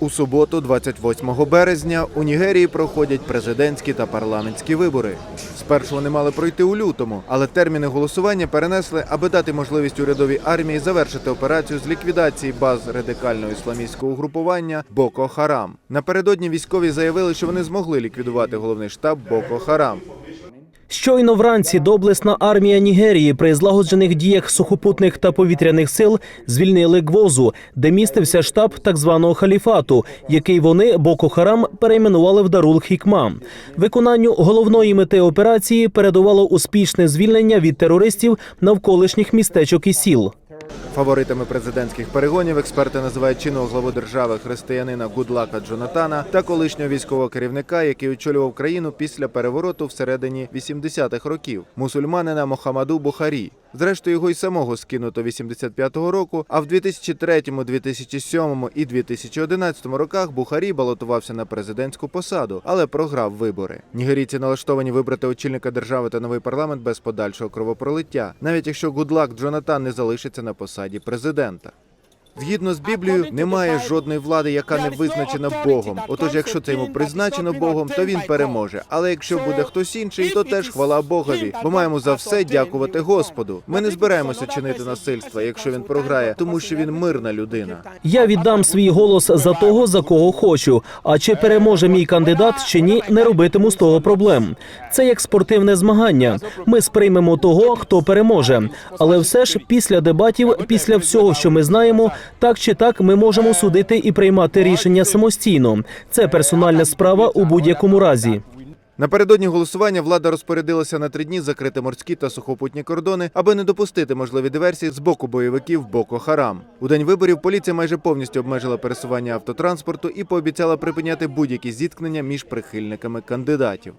У суботу, 28 березня, у Нігерії проходять президентські та парламентські вибори. Спершу вони мали пройти у лютому, але терміни голосування перенесли, аби дати можливість урядовій армії завершити операцію з ліквідації баз радикального ісламістського угрупування Боко Харам. Напередодні військові заявили, що вони змогли ліквідувати головний штаб Боко Харам. Щойно вранці доблесна армія Нігерії при злагоджених діях сухопутних та повітряних сил звільнили Гвозу, де містився штаб так званого халіфату, який вони Боко Харам перейменували в Дарул Хікма. Виконанню головної мети операції передувало успішне звільнення від терористів навколишніх містечок і сіл. Фаворитами президентських перегонів експерти називають чинного главу держави християнина Гудлака Джонатана та колишнього військового керівника, який очолював країну після перевороту всередині 80-х років, мусульманина Мохамаду Бухарі. Зрештою, його й самого скинуто 85-го року. А в 2003, 2007 і 2011 роках Бухарі балотувався на президентську посаду, але програв вибори. Нігерійці налаштовані вибрати очільника держави та новий парламент без подальшого кровопролиття, навіть якщо Гудлак Джонатан не залишиться на посаді президента. Згідно з Біблією, немає жодної влади, яка не визначена Богом. Отож, якщо це йому призначено Богом, то він переможе. Але якщо буде хтось інший, то теж хвала Богові, бо маємо за все дякувати Господу. Ми не збираємося чинити насильства, якщо він програє, тому що він мирна людина. Я віддам свій голос за того, за кого хочу. А чи переможе мій кандидат чи ні, не робитиму з того проблем. Це як спортивне змагання. Ми сприймемо того, хто переможе. Але все ж після дебатів, після всього, що ми знаємо, так чи так ми можемо судити і приймати рішення самостійно. Це персональна справа у будь-якому разі. Напередодні голосування влада розпорядилася на три дні закрити морські та сухопутні кордони, аби не допустити можливі диверсії з боку бойовиків Боко Харам. У день виборів поліція майже повністю обмежила пересування автотранспорту і пообіцяла припиняти будь-які зіткнення між прихильниками кандидатів.